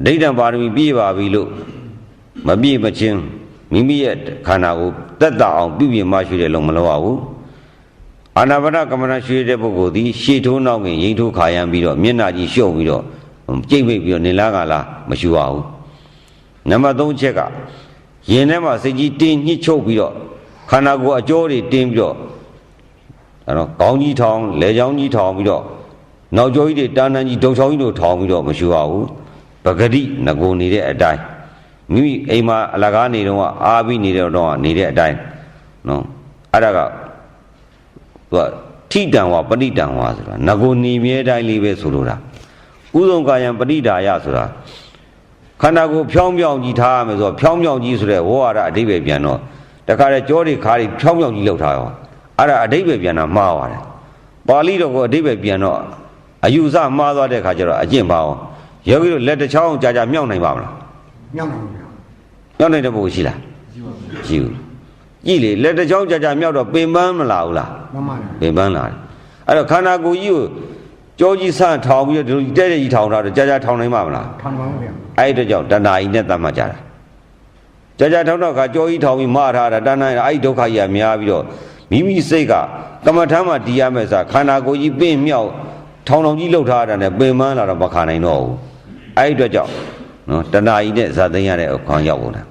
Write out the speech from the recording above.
အဋိဋ္ဌံပါရမီပြည့်ပါပြီလို့မပြည့်မချင်းမိမိရဲ့ခန္ဓာကိုတက်တာအောင်ပြုပြင်မှရှိတယ်လို့မလုပ်ရဘူးအာနာပါနကမ္မနာရှိတဲ့ပုဂ္ဂိုလ်သည်ရှေ့ထိုးနောက်ခင်ရိမ့်ထိုးခါရမ်းပြီးတော့မျက်နှာကြီးရှုပ်ပြီးတော့ကြိတ်မိတ်ပြီးတော့နေလားကလားမရှိပါဘူးနံပါတ်3ချက်ကရင်ထဲမှာစိတ်ကြီးတင်းညှစ်ချုပ်ပြီးတော့ခန္ဓာကိုယ်အကျောတွေတင်းပြီးတော့အဲတော့ကောင်းကြီးထောင်လေချောင်းကြီးထောင်ပြီးတော့နောက်ကျောကြီးတွေတာနန်ကြီးဒုံချောင်းကြီးတို့ထောင်ပြီးတော့မရှိပါဘူး ပဂတိငကိုနေတဲ့အတိုင်းမိမိအိမ်မှာအလကားနေတော့အာပြီးနေတော့တော့နေတဲ့အတိုင်းနော်အဲ့ဒါကသူကထိတံဝပဋိတံဝဆိုတာငကိုနေမြဲတိုင်းလေးပဲဆိုလိုတာဥဒုံကာယံပဋိဒါယဆိုတာခန္ဓာကိုယ်ဖြောင်းဖြောင်းကြီးထားရမယ်ဆိုတော့ဖြောင်းဖြောင်းကြီးဆိုတဲ့ဝေါ်ရအဓိပ္ပာယ်ပြန်တော့တခါတည်းကြောတွေခါတွေဖြောင်းဖြောင်းကြီးလောက်ထားရောအဲ့ဒါအဓိပ္ပာယ်ပြန်တာမှားပါတယ်ပါဠိတော်ကိုအဓိပ္ပာယ်ပြန်တော့အယူဆမှားသွားတဲ့ခါကျတော့အကျင့်ပါအောင် ယောဂီတို့လက်တစ်ချောင်းကြာကြာမြောက်နိုင်ပါမလားမြောက်နိုင်ပြီဗျာမြောက်နိုင်တဲ့ပုဂ္ဂိုလ်ရှိလားရှိဘူးကြည့်လေလက်တစ်ချောင်းကြာကြာမြောက်တော့ပင်ပန်းမလာဘူးလားမှန်ပါတယ်ပင်ပန်းလာတယ်အဲ့တော့ခန္ဓာကိုယ်ကြီးကိုကြောကြီးဆန့်ထောင်ပြီးတော့ဒီလိုတဲ့တဲ့ကြီးထောင်ထားတော့ကြာကြာထောင်နိုင်ပါမလားထောင်ပါဦးဗျာအဲ့ဒီအတွက်ကြောင့်တဏှာကြီးနဲ့တတ်မှတ်ကြတာကြာကြာထောင်တော့ခါကြောကြီးထောင်ပြီးမထားတာတဏှာကြီးအဲ့ဒီဒုက္ခကြီးကများပြီးတော့မိမိစိတ်ကကမ္မထမ်းမှတည်ရမယ်ဆိုတာခန္ဓာကိုယ်ကြီးပင့်မြောက် ထောင်ထောင်ကြီးလှုပ်ထားတာနဲ့ပင်ပန်းလာတော့မခါနိုင်တော့ဘူးအဲ့ဒီအတွက်ကြောင့်နော်တဏှာကြီးနဲ့ဇာသိမ်းရတဲ့ခေါင်းရောက်ကုန်တာ